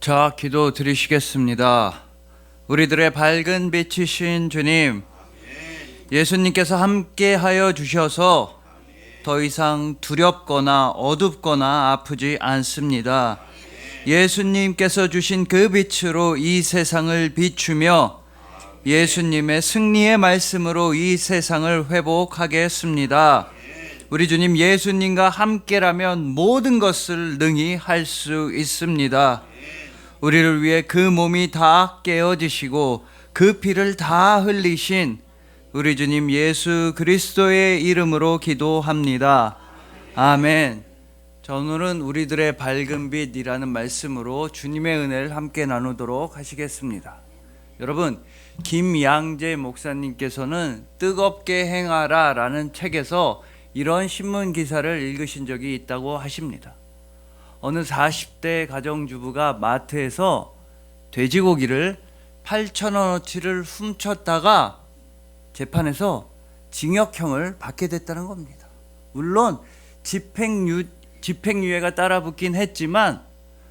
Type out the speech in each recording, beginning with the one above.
자, 기도 드리시겠습니다. 우리들의 밝은 빛이신 주님, 예수님께서 함께 하여 주셔서 더 이상 두렵거나 어둡거나 아프지 않습니다. 예수님께서 주신 그 빛으로 이 세상을 비추며 예수님의 승리의 말씀으로 이 세상을 회복하겠습니다. 우리 주님 예수님과 함께라면 모든 것을 능히 할 수 있습니다. 우리를 위해 그 몸이 다 깨어지시고 그 피를 다 흘리신 우리 주님 예수 그리스도의 이름으로 기도합니다. 아멘. 자, 오늘은 우리들의 밝은 빛이라는 말씀으로 주님의 은혜를 함께 나누도록 하시겠습니다. 여러분, 김양재 목사님께서는 뜨겁게 행하라 라는 책에서 이런 신문 기사를 읽으신 적이 있다고 하십니다. 어느 40대 가정주부가 마트에서 돼지고기를 8천원어치를 훔쳤다가 재판에서 징역형을 받게 됐다는 겁니다. 물론 집행유, 집행유예가 따라붙긴 했지만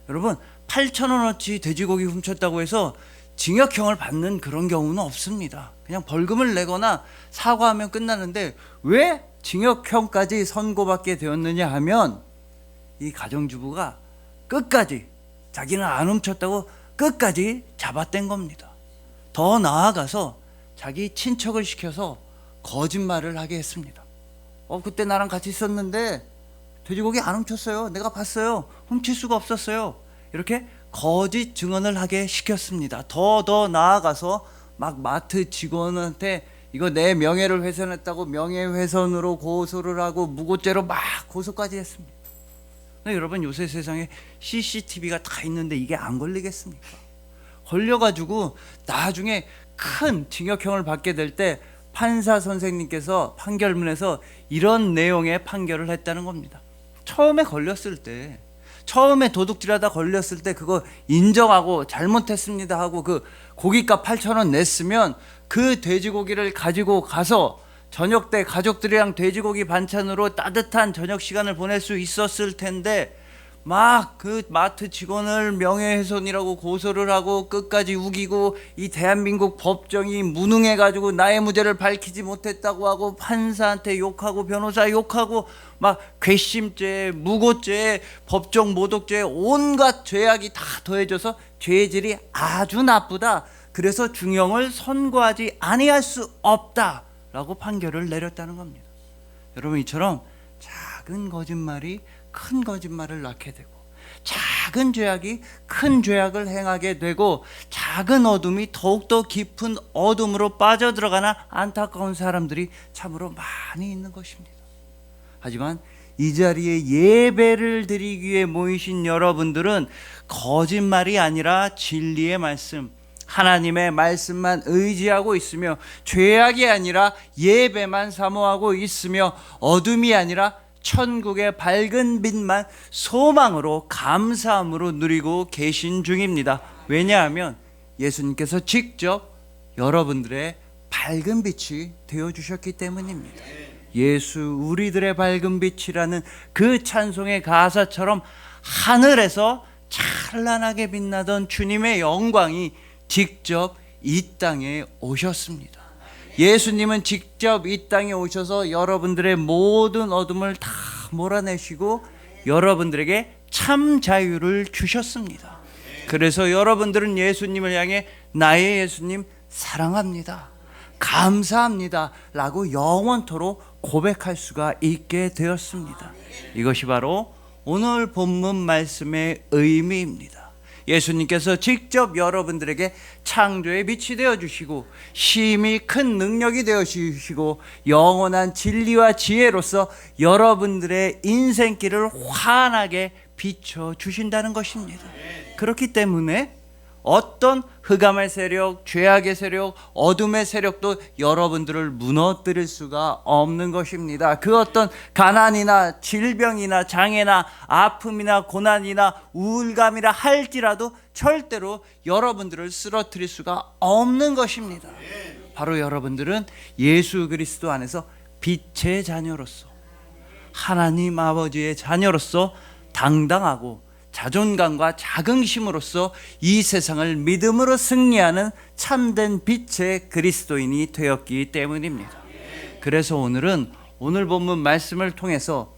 여러분 8천원어치 돼지고기 훔쳤다고 해서 징역형을 받는 그런 경우는 없습니다. 그냥 벌금을 내거나 사과하면 끝나는데 왜 징역형까지 선고받게 되었느냐 하면 이 가정주부가 끝까지 자기는 안 훔쳤다고 끝까지 잡아댄 겁니다. 더 나아가서 자기 친척을 시켜서 거짓말을 하게 했습니다. 어 그때 나랑 같이 있었는데 돼지고기 안 훔쳤어요. 내가 봤어요. 훔칠 수가 없었어요. 이렇게 거짓 증언을 하게 시켰습니다. 더 더 나아가서 막 마트 직원한테 이거 내 명예를 훼손했다고 명예훼손으로 고소를 하고 무고죄로 막 고소까지 했습니다. 여러분 요새 세상에 CCTV가 다 있는데 이게 안 걸리겠습니까? 걸려가지고 나중에 큰 징역형을 받게 될 때 판사 선생님께서 판결문에서 이런 내용의 판결을 했다는 겁니다. 처음에 걸렸을 때, 처음에 도둑질하다 걸렸을 때 그거 인정하고 잘못했습니다 하고 그 고기값 8천 원 냈으면 그 돼지고기를 가지고 가서 저녁 때 가족들이랑 돼지고기 반찬으로 따뜻한 저녁 시간을 보낼 수 있었을 텐데 막 그 마트 직원을 명예훼손이라고 고소를 하고 끝까지 우기고 이 대한민국 법정이 무능해 가지고 나의 무죄를 밝히지 못했다고 하고 판사한테 욕하고 변호사 욕하고 막 괘씸죄, 무고죄, 법정 모독죄 온갖 죄악이 다 더해져서 죄질이 아주 나쁘다. 그래서 중형을 선고하지 아니할 수 없다 라고 판결을 내렸다는 겁니다. 여러분 이처럼 작은 거짓말이 큰 거짓말을 낳게 되고 작은 죄악이 큰 죄악을 행하게 되고 작은 어둠이 더욱더 깊은 어둠으로 빠져들어가나 안타까운 사람들이 참으로 많이 있는 것입니다. 하지만 이 자리에 예배를 드리기 위해 모이신 여러분들은 거짓말이 아니라 진리의 말씀, 하나님의 말씀만 의지하고 있으며 죄악이 아니라 예배만 사모하고 있으며 어둠이 아니라 천국의 밝은 빛만 소망으로 감사함으로 누리고 계신 중입니다. 왜냐하면 예수님께서 직접 여러분들의 밝은 빛이 되어 주셨기 때문입니다. 예수 우리들의 밝은 빛이라는 그 찬송의 가사처럼 하늘에서 찬란하게 빛나던 주님의 영광이 직접 이 땅에 오셨습니다. 예수님은 직접 이 땅에 오셔서 여러분들의 모든 어둠을 다 몰아내시고 여러분들에게 참 자유를 주셨습니다. 그래서 여러분들은 예수님을 향해 나의 예수님 사랑합니다. 감사합니다. 라고 영원토록 고백할 수가 있게 되었습니다. 이것이 바로 오늘 본문 말씀의 의미입니다. 예수님께서 직접 여러분들에게 창조의 빛이 되어 주시고 심히 큰 능력이 되어 주시고 영원한 진리와 지혜로서 여러분들의 인생길을 환하게 비춰 주신다는 것입니다. 그렇기 때문에 어떤 흑암의 세력, 죄악의 세력, 어둠의 세력도 여러분들을 무너뜨릴 수가 없는 것입니다. 그 어떤 가난이나 질병이나 장애나 아픔이나 고난이나 우울감이라 할지라도 절대로 여러분들을 쓰러뜨릴 수가 없는 것입니다. 바로 여러분들은 예수 그리스도 안에서 빛의 자녀로서 하나님 아버지의 자녀로서 당당하고 자존감과 자긍심으로써 이 세상을 믿음으로 승리하는 참된 빛의 그리스도인이 되었기 때문입니다. 그래서 오늘은 오늘 본문 말씀을 통해서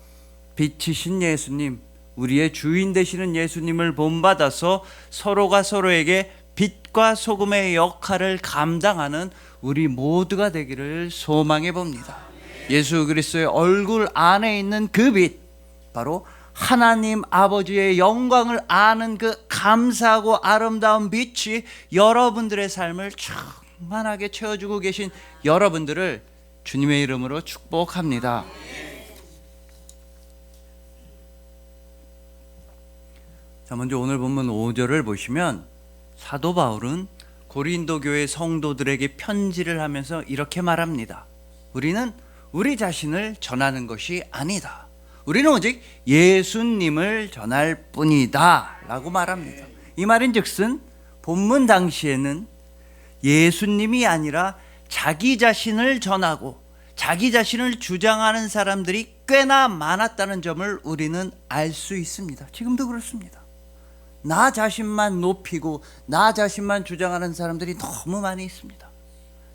빛이신 예수님, 우리의 주인 되시는 예수님을 본받아서 서로가 서로에게 빛과 소금의 역할을 감당하는 우리 모두가 되기를 소망해 봅니다. 예수 그리스도의 얼굴 안에 있는 그 빛, 바로 하나님 아버지의 영광을 아는 그 감사하고 아름다운 빛이 여러분들의 삶을 충만하게 채워주고 계신 여러분들을 주님의 이름으로 축복합니다. 자, 먼저 오늘 본문 5절을 보시면 사도 바울은 고린도 교회 성도들에게 편지를 하면서 이렇게 말합니다. 우리는 우리 자신을 전하는 것이 아니다. 우리는 오직 예수님을 전할 뿐이다 라고 말합니다. 이 말인 즉슨 본문 당시에는 예수님이 아니라 자기 자신을 전하고 자기 자신을 주장하는 사람들이 꽤나 많았다는 점을 우리는 알 수 있습니다. 지금도 그렇습니다. 나 자신만 높이고 나 자신만 주장하는 사람들이 너무 많이 있습니다.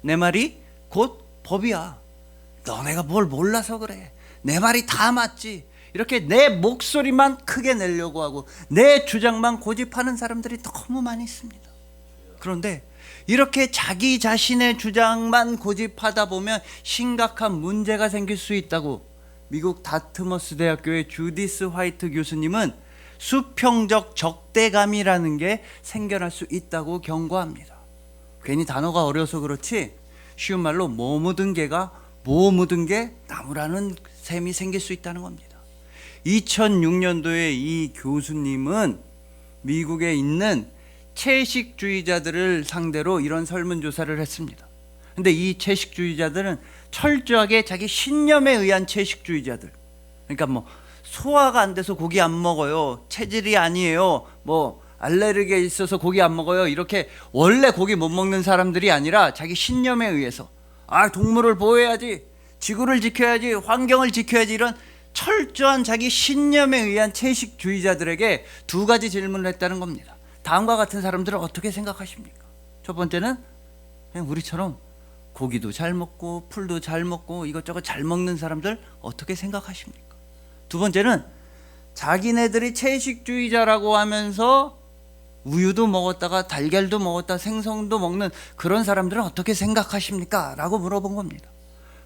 내 말이 곧 법이야. 너네가 뭘 몰라서 그래. 내 말이 다 맞지. 이렇게 내 목소리만 크게 내려고 하고 내 주장만 고집하는 사람들이 너무 많이 있습니다. 그런데 이렇게 자기 자신의 주장만 고집하다 보면 심각한 문제가 생길 수 있다고 미국 다트머스 대학교의 주디스 화이트 교수님은 수평적 적대감이라는 게 생겨날 수 있다고 경고합니다. 괜히 단어가 어려서 그렇지 쉬운 말로 뭐 묻은 개가 뭐 묻은 게 나무라는 셈이 생길 수 있다는 겁니다. 2006년도에 이 교수님은 미국에 있는 채식주의자들을 상대로 이런 설문조사를 했습니다. 근데 이 채식주의자들은 철저하게 자기 신념에 의한 채식주의자들. 그러니까 뭐 소화가 안 돼서 고기 안 먹어요. 체질이 아니에요. 뭐 알레르기가 있어서 고기 안 먹어요. 이렇게 원래 고기 못 먹는 사람들이 아니라 자기 신념에 의해서 아 동물을 보호해야지, 지구를 지켜야지, 환경을 지켜야지 이런 철저한 자기 신념에 의한 채식주의자들에게 두 가지 질문을 했다는 겁니다. 다음과 같은 사람들은 어떻게 생각하십니까? 첫 번째는 그냥 우리처럼 고기도 잘 먹고 풀도 잘 먹고 이것저것 잘 먹는 사람들 어떻게 생각하십니까? 두 번째는 자기네들이 채식주의자라고 하면서 우유도 먹었다가 달걀도 먹었다 생선도 먹는 그런 사람들은 어떻게 생각하십니까? 라고 물어본 겁니다.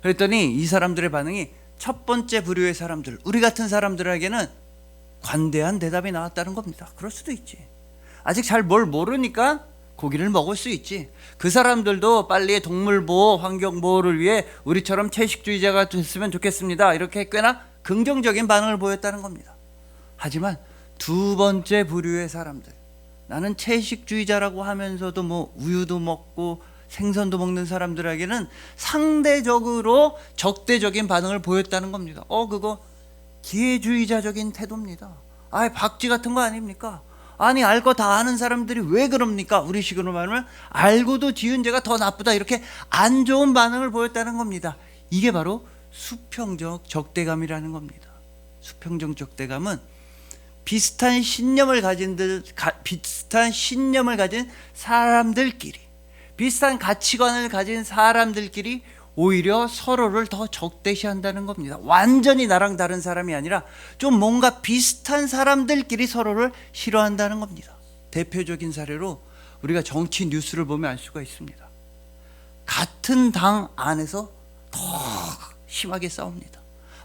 그랬더니 이 사람들의 반응이 첫 번째 부류의 사람들, 우리 같은 사람들에게는 관대한 대답이 나왔다는 겁니다. 그럴 수도 있지. 아직 잘 뭘 모르니까 고기를 먹을 수 있지. 그 사람들도 빨리 동물 보호, 환경 보호를 위해 우리처럼 채식주의자가 됐으면 좋겠습니다. 이렇게 꽤나 긍정적인 반응을 보였다는 겁니다. 하지만 두 번째 부류의 사람들, 나는 채식주의자라고 하면서도 뭐 우유도 먹고 생선도 먹는 사람들에게는 상대적으로 적대적인 반응을 보였다는 겁니다. 어, 그거 기회주의자적인 태도입니다. 아, 박쥐 같은 거 아닙니까? 아니 알 거 다 아는 사람들이 왜 그럽니까? 우리 식으로 말하면 알고도 지은 죄가 더 나쁘다 이렇게 안 좋은 반응을 보였다는 겁니다. 이게 바로 수평적 적대감이라는 겁니다. 수평적 적대감은 비슷한 신념을 가진 들 가, 비슷한 신념을 가진 사람들끼리 비슷한 가치관을 가진 사람들끼리 오히려 서로를 더 적대시한다는 겁니다. 완전히 나랑 다른 사람이 아니라 좀 뭔가 비슷한 사람들끼리 서로를 싫어한다는 겁니다. 대표적인 사례로 우리가 정치 뉴스를 보면 알 수가 있습니다. 같은 당 안에서 더 심하게 싸웁니다.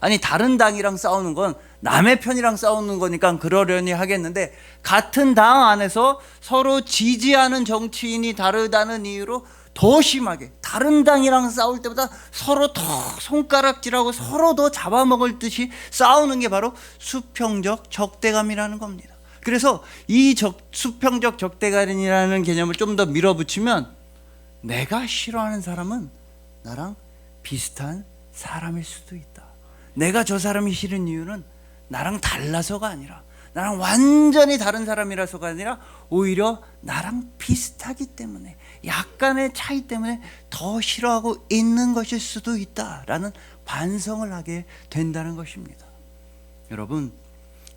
아니 다른 당이랑 싸우는 건 남의 편이랑 싸우는 거니까 그러려니 하겠는데 같은 당 안에서 서로 지지하는 정치인이 다르다는 이유로 더 심하게 다른 당이랑 싸울 때보다 서로 더 손가락질하고 서로 더 잡아먹을 듯이 싸우는 게 바로 수평적 적대감이라는 겁니다. 그래서 이 적, 수평적 적대감이라는 개념을 좀 더 밀어붙이면 내가 싫어하는 사람은 나랑 비슷한 사람일 수도 있다. 내가 저 사람이 싫은 이유는 나랑 달라서가 아니라 나랑 완전히 다른 사람이라서가 아니라 오히려 나랑 비슷하기 때문에 약간의 차이 때문에 더 싫어하고 있는 것일 수도 있다라는 반성을 하게 된다는 것입니다. 여러분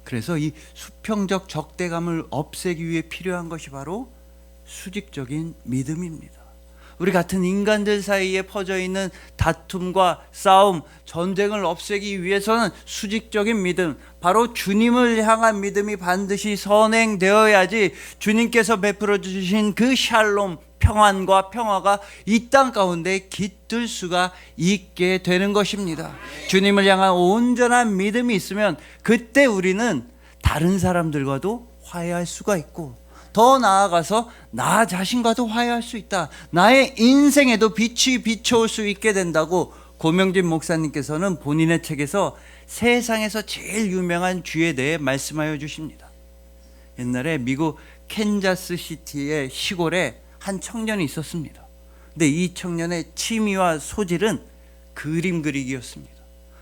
그래서 이 수평적 적대감을 없애기 위해 필요한 것이 바로 수직적인 믿음입니다. 우리 같은 인간들 사이에 퍼져 있는 다툼과 싸움, 전쟁을 없애기 위해서는 수직적인 믿음, 바로 주님을 향한 믿음이 반드시 선행되어야지 주님께서 베풀어 주신 그 샬롬, 평안과 평화가 이 땅 가운데 깃들 수가 있게 되는 것입니다. 주님을 향한 온전한 믿음이 있으면 그때 우리는 다른 사람들과도 화해할 수가 있고 더 나아가서 나 자신과도 화해할 수 있다. 나의 인생에도 빛이 비춰올 수 있게 된다고 고명진 목사님께서는 본인의 책에서 세상에서 제일 유명한 쥐에 대해 말씀하여 주십니다. 옛날에 미국 캔자스 시티의 시골에 한 청년이 있었습니다. 근데 이 청년의 취미와 소질은 그림 그리기였습니다.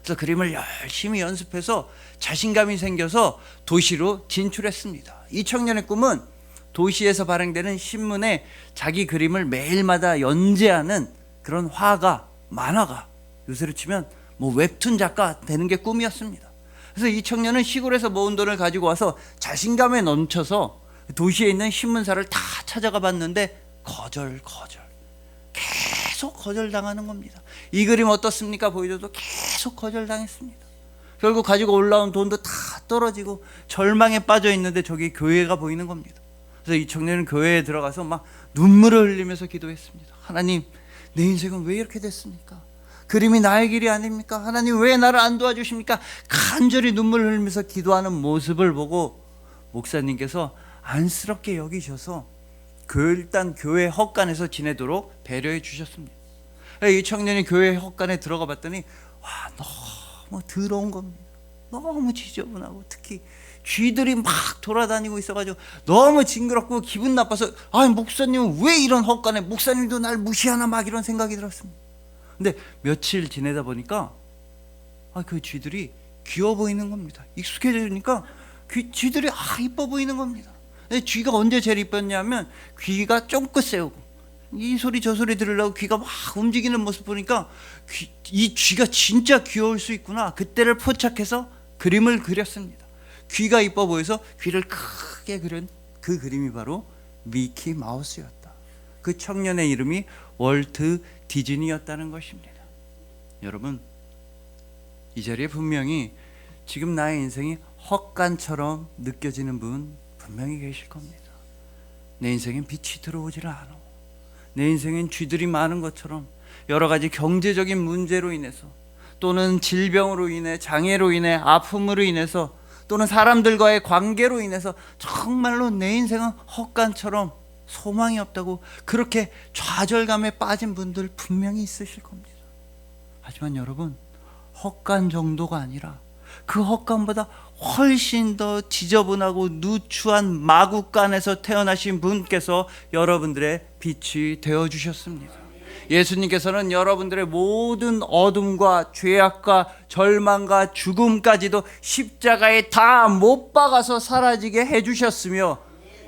그래서 그림을 열심히 연습해서 자신감이 생겨서 도시로 진출했습니다. 이 청년의 꿈은 도시에서 발행되는 신문에 자기 그림을 매일마다 연재하는 그런 화가, 만화가, 요새로 치면 뭐 웹툰 작가 되는 게 꿈이었습니다. 그래서 이 청년은 시골에서 모은 돈을 가지고 와서 자신감에 넘쳐서 도시에 있는 신문사를 다 찾아가 봤는데 거절, 거절. 계속 거절당하는 겁니다. 이 그림 어떻습니까? 보여줘도 계속 거절당했습니다. 결국 가지고 올라온 돈도 다 떨어지고 절망에 빠져 있는데 저기 교회가 보이는 겁니다. 그래서 이 청년은 교회에 들어가서 막 눈물을 흘리면서 기도했습니다. 하나님, 내 인생은 왜 이렇게 됐습니까? 그림이 나의 길이 아닙니까? 하나님 왜 나를 안 도와주십니까? 간절히 눈물을 흘리면서 기도하는 모습을 보고 목사님께서 안쓰럽게 여기셔서 그 일단 교회 헛간에서 지내도록 배려해 주셨습니다. 이 청년이 교회 헛간에 들어가 봤더니 와 너무 더러운 겁니다. 너무 지저분하고 특히 쥐들이 막 돌아다니고 있어가지고 너무 징그럽고 기분 나빠서 아 목사님은 왜 이런 헛간에 목사님도 날 무시하나 막 이런 생각이 들었습니다. 근데 며칠 지내다 보니까 아 그 쥐들이 귀여워 보이는 겁니다. 익숙해지니까 귀, 쥐들이 아 이뻐 보이는 겁니다. 근데 쥐가 언제 제일 이뻤냐면 귀가 쫑긋 세우고 이 소리 저 소리 들으려고 귀가 막 움직이는 모습 보니까 귀, 이 쥐가 진짜 귀여울 수 있구나 그때를 포착해서 그림을 그렸습니다. 귀가 이뻐 보여서 귀를 크게 그린 그 그림이 바로 미키 마우스였다. 그 청년의 이름이 월트 디즈니였다는 것입니다. 여러분 이 자리에 분명히 지금 나의 인생이 헛간처럼 느껴지는 분 분명히 계실 겁니다. 내 인생엔 빛이 들어오질 않아. 내 인생엔 쥐들이 많은 것처럼 여러 가지 경제적인 문제로 인해서 또는 질병으로 인해 장애로 인해 아픔으로 인해서 또는 사람들과의 관계로 인해서 정말로 내 인생은 헛간처럼 소망이 없다고 그렇게 좌절감에 빠진 분들 분명히 있으실 겁니다. 하지만 여러분 헛간 정도가 아니라 그 헛간보다 훨씬 더 지저분하고 누추한 마구간에서 태어나신 분께서 여러분들의 빛이 되어 주셨습니다. 예수님께서는 여러분들의 모든 어둠과 죄악과 절망과 죽음까지도 십자가에 다 못 박아서 사라지게 해 주셨으며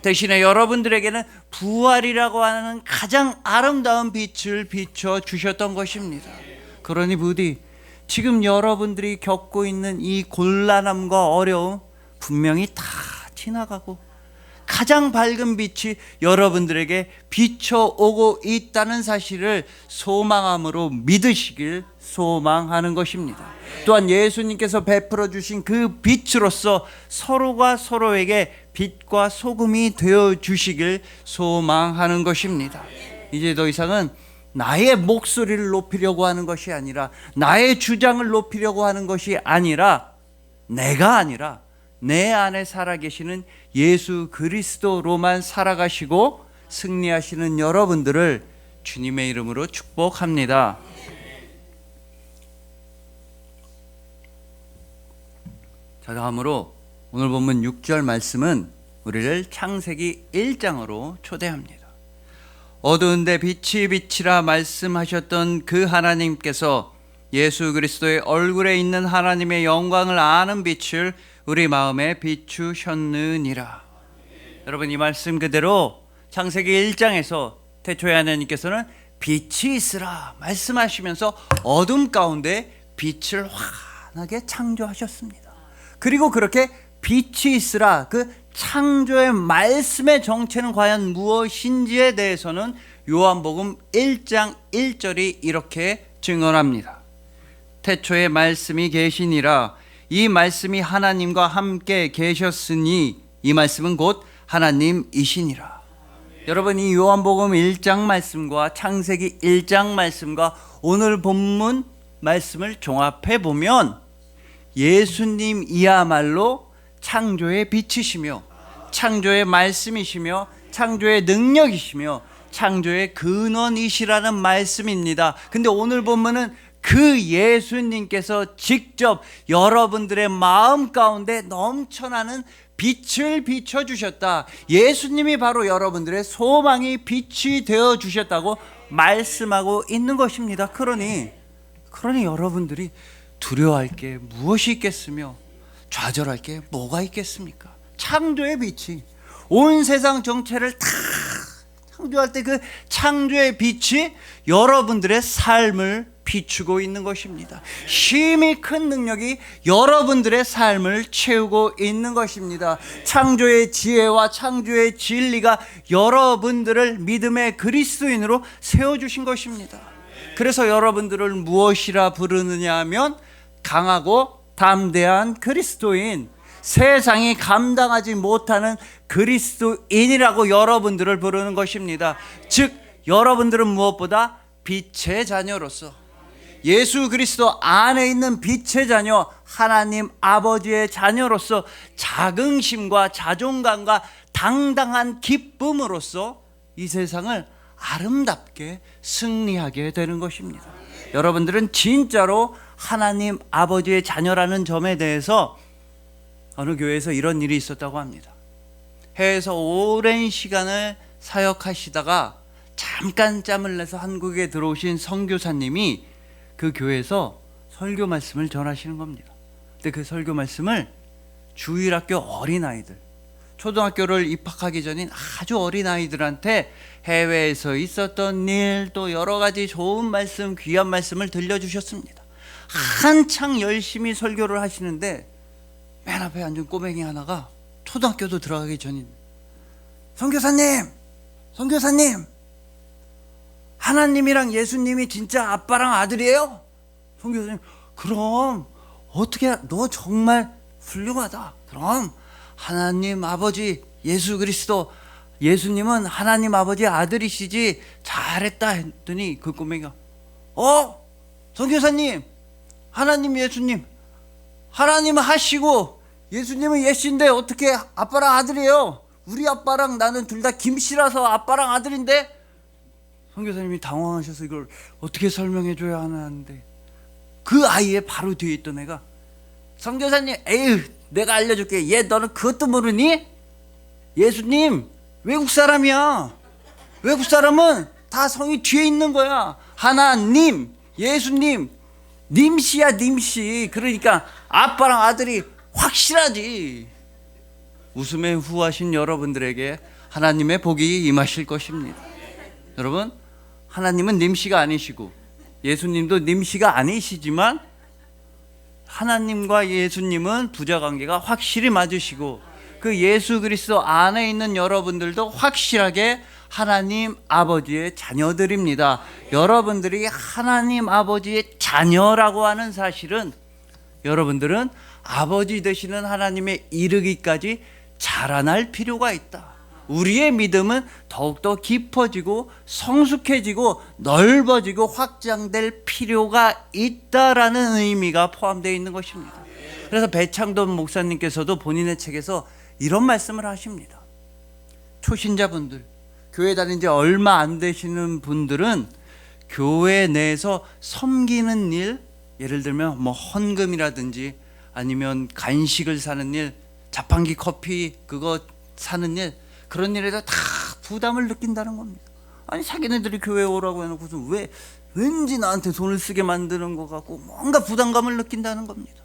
대신에 여러분들에게는 부활이라고 하는 가장 아름다운 빛을 비춰 주셨던 것입니다. 그러니 부디 지금 여러분들이 겪고 있는 이 곤란함과 어려움 분명히 다 지나가고 가장 밝은 빛이 여러분들에게 비춰오고 있다는 사실을 소망함으로 믿으시길 소망하는 것입니다. 또한 예수님께서 베풀어 주신 그 빛으로서 서로가 서로에게 빛과 소금이 되어 주시길 소망하는 것입니다. 이제 더 이상은 나의 목소리를 높이려고 하는 것이 아니라 나의 주장을 높이려고 하는 것이 아니라 내가 아니라 내 안에 살아계시는 예수 그리스도로만 살아가시고 승리하시는 여러분들을 주님의 이름으로 축복합니다. 자, 다음으로 오늘 본문 6절 말씀은 우리를 창세기 1장으로 초대합니다. 어두운데 빛이 빛이라 말씀하셨던 그 하나님께서 예수 그리스도의 얼굴에 있는 하나님의 영광을 아는 빛을 우리 마음에 비추셨느니라. 여러분 이 말씀 그대로 창세기 1장에서 태초에 하나님께서는 빛이 있으라 말씀하시면서 어둠 가운데 빛을 환하게 창조하셨습니다. 그리고 그렇게 빛이 있으라 그 창조의 말씀의 정체는 과연 무엇인지에 대해서는 요한복음 1장 1절이 이렇게 증언합니다. 태초에 말씀이 계시니라 이 말씀이 하나님과 함께 계셨으니 이 말씀은 곧 하나님이시니라. 여러분 이 요한복음 1장 말씀과 창세기 1장 말씀과 오늘 본문 말씀을 종합해 보면 예수님이야말로 창조의 빛이시며 창조의 말씀이시며 창조의 능력이시며 창조의 근원이시라는 말씀입니다. 근데 오늘 본문은 그 예수님께서 직접 여러분들의 마음 가운데 넘쳐나는 빛을 비춰 주셨다. 예수님이 바로 여러분들의 소망이 빛이 되어 주셨다고 말씀하고 있는 것입니다. 그러니 그러니 여러분들이 두려워할 게 무엇이 있겠으며 좌절할 게 뭐가 있겠습니까? 창조의 빛이 온 세상 정체를 다 창조할 때 그 창조의 빛이 여러분들의 삶을 비추고 있는 것입니다. 힘이 큰 능력이 여러분들의 삶을 채우고 있는 것입니다. 창조의 지혜와 창조의 진리가 여러분들을 믿음의 그리스도인으로 세워주신 것입니다. 그래서 여러분들을 무엇이라 부르느냐 하면 강하고 담대한 그리스도인, 세상이 감당하지 못하는 그리스도인이라고 여러분들을 부르는 것입니다. 즉, 여러분들은 무엇보다 빛의 자녀로서 예수 그리스도 안에 있는 빛의 자녀, 하나님 아버지의 자녀로서 자긍심과 자존감과 당당한 기쁨으로써 이 세상을 아름답게 승리하게 되는 것입니다. 여러분들은 진짜로 하나님 아버지의 자녀라는 점에 대해서 어느 교회에서 이런 일이 있었다고 합니다. 해외에서 오랜 시간을 사역하시다가 잠깐 짬을 내서 한국에 들어오신 선교사님이 그 교회에서 설교 말씀을 전하시는 겁니다. 근데 그 설교 말씀을 주일학교 어린아이들, 초등학교를 입학하기 전인 아주 어린아이들한테 해외에서 있었던 일, 또 여러 가지 좋은 말씀, 귀한 말씀을 들려주셨습니다. 한창 열심히 설교를 하시는데 맨 앞에 앉은 꼬맹이 하나가 초등학교도 들어가기 전인 선교사님, 선교사님, 하나님이랑 예수님이 진짜 아빠랑 아들이에요? 선교사님, 그럼 어떻게 너 정말 훌륭하다. 그럼 하나님 아버지 예수 그리스도 예수님은 하나님 아버지 아들이시지 잘했다 했더니 그 꼬맹이가 어 선교사님 하나님 예수님 하나님은 하시고 예수님은 예수인데 어떻게 아빠랑 아들이에요? 우리 아빠랑 나는 둘 다 김씨라서 아빠랑 아들인데 선교사님이 당황하셔서 이걸 어떻게 설명해 줘야 하는데 그 아이의 바로 뒤에 있던 애가 선교사님 에휴 내가 알려줄게. 얘 너는 그것도 모르니? 예수님 외국 사람이야. 외국 사람은 다 성이 뒤에 있는 거야. 하나님 예수님 님씨야 님씨. 그러니까 아빠랑 아들이 확실하지. 웃음에 후하신 여러분들에게 하나님의 복이 임하실 것입니다. 여러분 하나님은 님씨가 아니시고 예수님도 님씨가 아니시지만 하나님과 예수님은 부자 관계가 확실히 맞으시고 그 예수 그리스도 안에 있는 여러분들도 확실하게 하나님 아버지의 자녀들입니다. 여러분들이 하나님 아버지의 자녀라고 하는 사실은 여러분들은 아버지 되시는 하나님의 이르기까지 자라날 필요가 있다. 우리의 믿음은 더욱더 깊어지고 성숙해지고 넓어지고 확장될 필요가 있다라는 의미가 포함되어 있는 것입니다. 그래서 배창돈 목사님께서도 본인의 책에서 이런 말씀을 하십니다. 초신자분들, 교회 다닌 지 얼마 안 되시는 분들은 교회 내에서 섬기는 일, 예를 들면 뭐 헌금이라든지 아니면 간식을 사는 일, 자판기 커피 그거 사는 일 그런 일에다 다 부담을 느낀다는 겁니다. 아니 자기네들이 교회 오라고 해놓고서 왜 왠지 나한테 돈을 쓰게 만드는 것 같고 뭔가 부담감을 느낀다는 겁니다.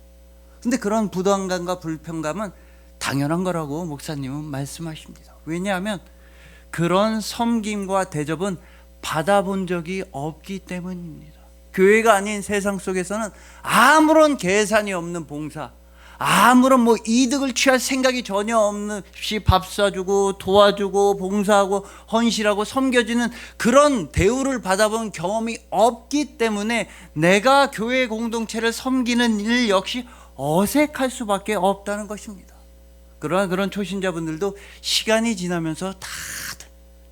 근데 그런 부담감과 불편감은 당연한 거라고 목사님은 말씀하십니다. 왜냐하면 그런 섬김과 대접은 받아본 적이 없기 때문입니다. 교회가 아닌 세상 속에서는 아무런 계산이 없는 봉사, 아무런 뭐 이득을 취할 생각이 전혀 없이 밥 사주고 도와주고 봉사하고 헌신하고 섬겨지는 그런 대우를 받아본 경험이 없기 때문에 내가 교회 공동체를 섬기는 일 역시 어색할 수밖에 없다는 것입니다. 그러나 그런 초신자분들도 시간이 지나면서 다들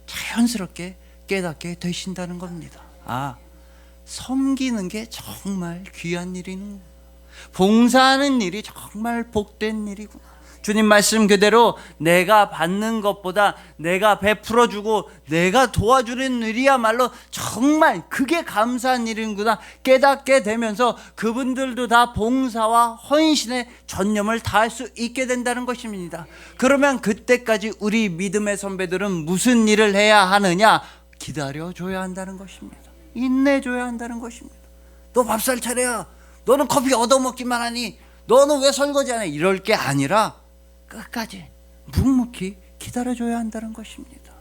자연스럽게 깨닫게 되신다는 겁니다. 아, 섬기는 게 정말 귀한 일이는 봉사하는 일이 정말 복된 일이구나. 주님 말씀 그대로 내가 받는 것보다 내가 베풀어 주고 내가 도와주는 일이야말로 정말 그게 감사한 일이구나 깨닫게 되면서 그분들도 다 봉사와 헌신에 전념을 다할 수 있게 된다는 것입니다. 그러면 그때까지 우리 믿음의 선배들은 무슨 일을 해야 하느냐? 기다려 줘야 한다는 것입니다. 인내 줘야 한다는 것입니다. 너 밥살 차려야 너는 커피 얻어먹기만 하니 너는 왜 설거지 안 해? 이럴 게 아니라 끝까지 묵묵히 기다려줘야 한다는 것입니다.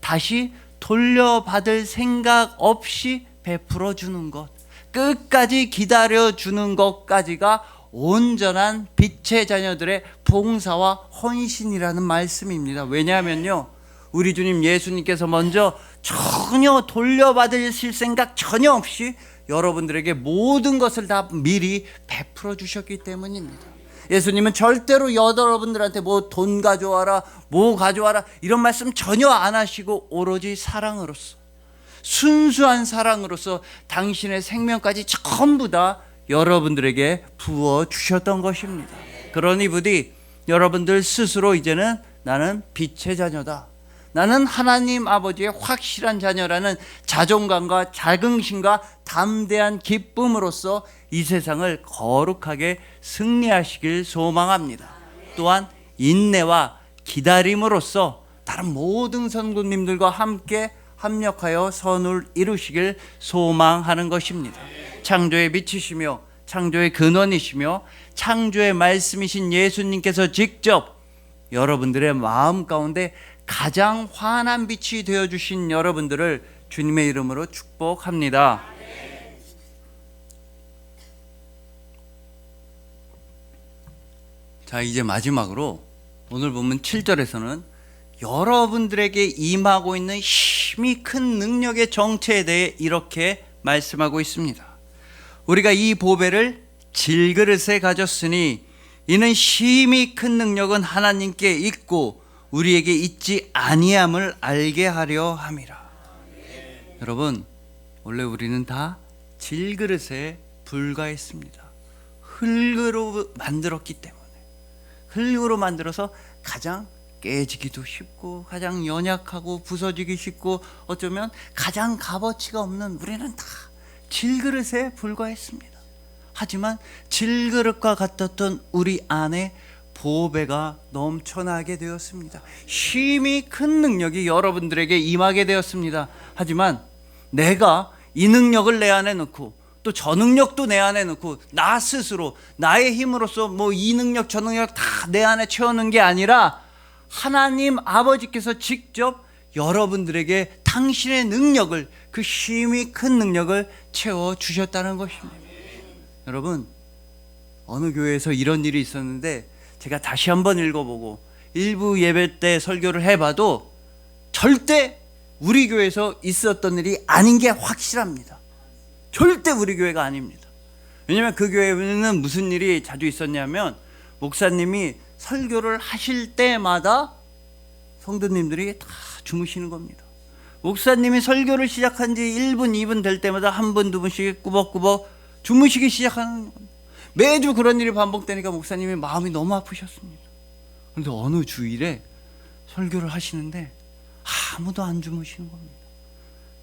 다시 돌려받을 생각 없이 베풀어 주는 것, 끝까지 기다려 주는 것까지가 온전한 빛의 자녀들의 봉사와 헌신이라는 말씀입니다. 왜냐하면요, 우리 주님 예수님께서 먼저 전혀 돌려받으실 생각 전혀 없이 여러분들에게 모든 것을 다 미리 베풀어 주셨기 때문입니다. 예수님은 절대로 여러분들한테 뭐 돈 가져와라, 뭐 가져와라 이런 말씀 전혀 안 하시고 오로지 사랑으로서 순수한 사랑으로서 당신의 생명까지 전부 다 여러분들에게 부어 주셨던 것입니다. 그러니 부디 여러분들 스스로 이제는 나는 빛의 자녀다. 나는 하나님 아버지의 확실한 자녀라는 자존감과 자긍심과 담대한 기쁨으로써 이 세상을 거룩하게 승리하시길 소망합니다. 또한 인내와 기다림으로써 다른 모든 성도님들과 함께 합력하여 선을 이루시길 소망하는 것입니다. 창조의 빛이시며 창조의 근원이시며 창조의 말씀이신 예수님께서 직접 여러분들의 마음 가운데 가장 환한 빛이 되어 주신 여러분들을 주님의 이름으로 축복합니다. 자, 이제 마지막으로 오늘 보면 7절에서는 여러분들에게 임하고 있는 힘이 큰 능력의 정체에 대해 이렇게 말씀하고 있습니다. 우리가 이 보배를 질그릇에 가졌으니 이는 힘이 큰 능력은 하나님께 있고 우리에게 있지 아니함을 알게 하려 함이라. 여러분, 원래 우리는 다 질그릇에 불과했습니다. 흙으로 만들었기 때문에 흙으로 만들어서 가장 깨지기도 쉽고 가장 연약하고 부서지기 쉽고 어쩌면 가장 값어치가 없는 우리는 다 질그릇에 불과했습니다. 하지만 질그릇과 같았던 우리 안에 보배가 넘쳐나게 되었습니다. 힘이 큰 능력이 여러분들에게 임하게 되었습니다. 하지만 내가 이 능력을 내 안에 넣고 또 저 능력도 내 안에 넣고 나 스스로 나의 힘으로써 뭐이 능력 저 능력 다 내 안에 채우는 게 아니라 하나님 아버지께서 직접 여러분들에게 당신의 능력을 그 힘이 큰 능력을 채워 주셨다는 것입니다. 여러분 어느 교회에서 이런 일이 있었는데 제가 다시 한번 읽어보고 일부 예배 때 설교를 해봐도 절대 우리 교회에서 있었던 일이 아닌 게 확실합니다. 절대 우리 교회가 아닙니다. 왜냐하면 그 교회는 무슨 일이 자주 있었냐면 목사님이 설교를 하실 때마다 성도님들이 다 주무시는 겁니다. 목사님이 설교를 시작한 지 1분, 2분 될 때마다 한 분, 두 분씩 꾸벅꾸벅 주무시기 시작하는 겁니다. 매주 그런 일이 반복되니까 목사님이 마음이 너무 아프셨습니다. 그런데 어느 주일에 설교를 하시는데 아무도 안 주무시는 겁니다.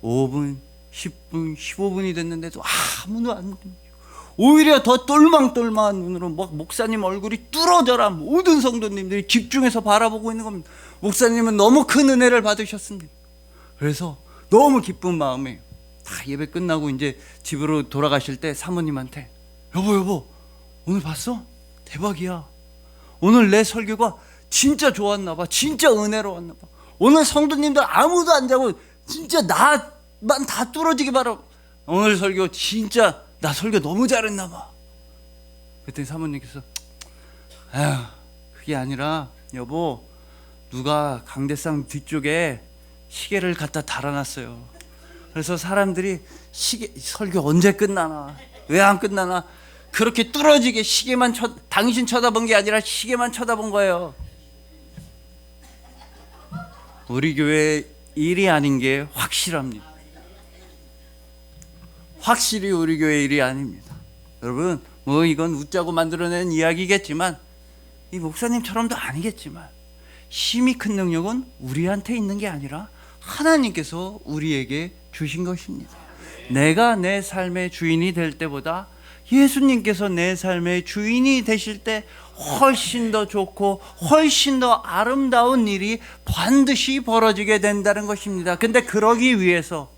5분, 10분, 15분이 됐는데도 아무도 안 주무시고 오히려 더 똘망똘망한 눈으로 막 목사님 얼굴이 뚫어져라 모든 성도님들이 집중해서 바라보고 있는 겁니다. 목사님은 너무 큰 은혜를 받으셨습니다. 그래서 너무 기쁜 마음에 다 예배 끝나고 이제 집으로 돌아가실 때 사모님한테 여보 여보 오늘 봤어? 대박이야. 오늘 내 설교가 진짜 좋았나 봐. 진짜 은혜로웠나 봐. 오늘 성도님들 아무도 안 자고 진짜 나만 다 뚫어지게 바라. 오늘 설교 진짜 나 설교 너무 잘했나 봐. 그때 사모님께서 에휴, 그게 아니라 여보 누가 강대상 뒤쪽에 시계를 갖다 달아놨어요. 그래서 사람들이 시계 설교 언제 끝나나 왜 안 끝나나 그렇게 뚫어지게 시계만 쳐 당신 쳐다본 게 아니라 시계만 쳐다본 거예요. 우리 교회 일이 아닌 게 확실합니다. 확실히 우리 교회 일이 아닙니다. 여러분, 뭐 이건 웃자고 만들어낸 이야기겠지만 이 목사님처럼도 아니겠지만 힘이 큰 능력은 우리한테 있는 게 아니라 하나님께서 우리에게 주신 것입니다. 내가 내 삶의 주인이 될 때보다 예수님께서 내 삶의 주인이 되실 때 훨씬 더 좋고 훨씬 더 아름다운 일이 반드시 벌어지게 된다는 것입니다. 근데 그러기 위해서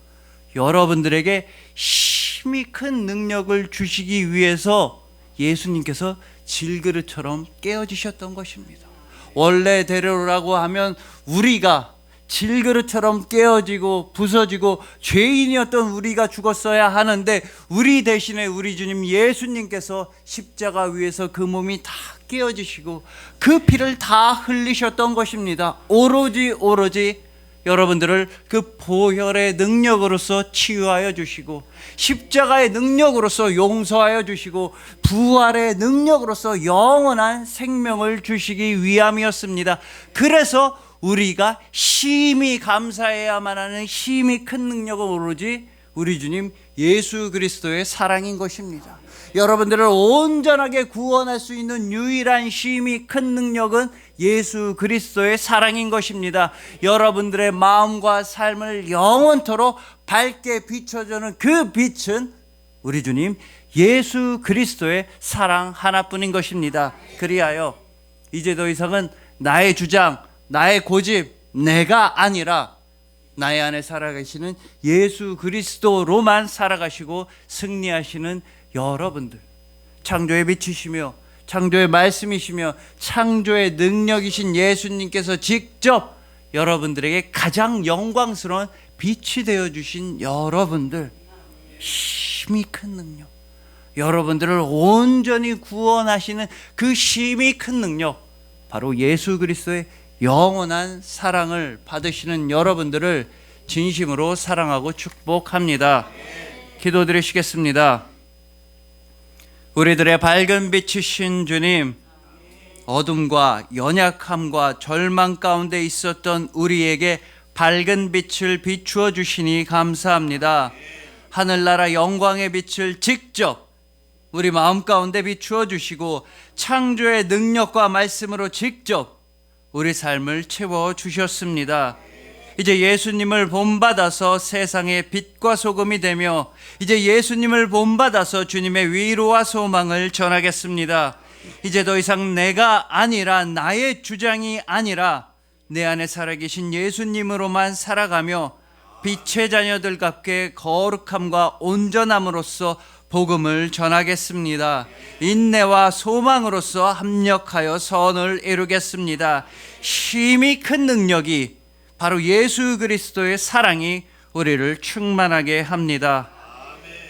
여러분들에게 힘이 큰 능력을 주시기 위해서 예수님께서 질그릇처럼 깨어지셨던 것입니다. 원래대로라고 하면 우리가 질그릇처럼 깨어지고 부서지고 죄인이었던 우리가 죽었어야 하는데 우리 대신에 우리 주님 예수님께서 십자가 위에서 그 몸이 다 깨어지시고 그 피를 다 흘리셨던 것입니다. 오로지 오로지 여러분들을 그 보혈의 능력으로서 치유하여 주시고 십자가의 능력으로서 용서하여 주시고 부활의 능력으로서 영원한 생명을 주시기 위함이었습니다. 그래서 우리가 심히 감사해야만 하는 힘이 큰 능력은 오로지 우리 주님 예수 그리스도의 사랑인 것입니다. 여러분들을 온전하게 구원할 수 있는 유일한 힘이 큰 능력은 예수 그리스도의 사랑인 것입니다. 여러분들의 마음과 삶을 영원토록 밝게 비춰주는 그 빛은 우리 주님 예수 그리스도의 사랑 하나뿐인 것입니다. 그리하여 이제 더 이상은 나의 주장, 나의 고집, 내가 아니라 나의 안에 살아가시는 예수 그리스도로만 살아가시고 승리하시는 여러분들. 창조의 빛이시며 창조의 말씀이시며 창조의 능력이신 예수님께서 직접 여러분들에게 가장 영광스러운 빛이 되어 주신 여러분들. 힘이 큰 능력. 여러분들을 온전히 구원하시는 그 힘이 큰 능력. 바로 예수 그리스도의 영원한 사랑을 받으시는 여러분들을 진심으로 사랑하고 축복합니다. 기도드리시겠습니다. 우리들의 밝은 빛이신 주님, 어둠과 연약함과 절망 가운데 있었던 우리에게 밝은 빛을 비추어 주시니 감사합니다. 하늘나라 영광의 빛을 직접 우리 마음 가운데 비추어 주시고 창조의 능력과 말씀으로 직접 우리 삶을 채워 주셨습니다. 이제 예수님을 본받아서 세상의 빛과 소금이 되며 이제 예수님을 본받아서 주님의 위로와 소망을 전하겠습니다. 이제 더 이상 내가 아니라 나의 주장이 아니라 내 안에 살아계신 예수님으로만 살아가며 빛의 자녀들답게 거룩함과 온전함으로써 복음을 전하겠습니다. 인내와 소망으로서 합력하여 선을 이루겠습니다. 힘이 큰 능력이 바로 예수 그리스도의 사랑이 우리를 충만하게 합니다.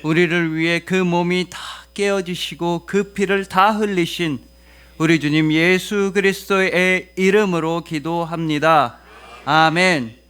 우리를 위해 그 몸이 다 깨어지시고 그 피를 다 흘리신 우리 주님 예수 그리스도의 이름으로 기도합니다. 아멘.